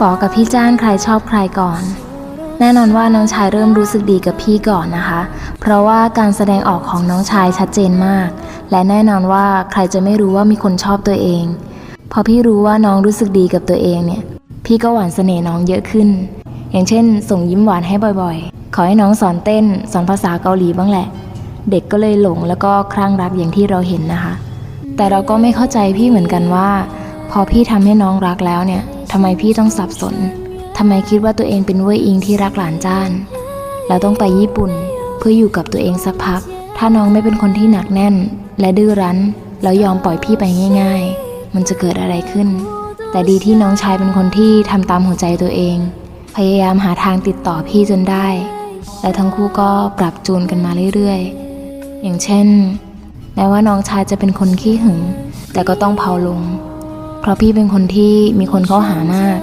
ปอกับพี่จ้านใครชอบใครก่อน แน่นอนว่าน้องชายเริ่มรู้สึกดีกับพี่ก่อนนะคะ เพราะว่าการแสดงออกของน้องชายชัดเจนมาก และแน่นอนว่าใครจะไม่รู้ว่ามีคนชอบตัวเอง พอพี่รู้ว่าน้องรู้สึกดีกับตัวเองเนี่ย พี่ก็หวานเสน่ห์น้องเยอะขึ้น อย่างเช่น ส่งยิ้มหวานให้บ่อยๆ ขอให้น้องสอนเต้น สอนภาษาเกาหลีบ้างแหละ เด็กก็เลยหลงแล้วก็คลั่งรักอย่างที่เราเห็นนะคะ แต่เราก็ไม่เข้าใจพี่เหมือนกันว่า พอพี่ทำให้น้องรักแล้วเนี่ย ทำไมพี่ต้องสับสน ทำไมคิดว่าตัวเองเป็นเว่ยอิงที่รักหลานจ้าน แล้วต้องไปญี่ปุ่นเพื่ออยู่กับตัวเองสักพัก ถ้าน้องไม่เป็นคนที่หนักแน่น และดื้อรั้น แล้วยอมปล่อยพี่ไปง่าย ๆ มันจะเกิดอะไรขึ้น แต่ดีที่น้องชายเป็นคนที่ทำตามหัวใจตัวเอง พยายามหาทางติดต่อพี่จนได้ และทั้งคู่ก็ปรับจูนกันมาเรื่อยๆ อย่างเช่น แม้ว่าน้องชายจะเป็นคนขี้หึง แต่ก็ต้องเผาลง เพราะพี่เป็นคนที่มีคนเข้าหามาก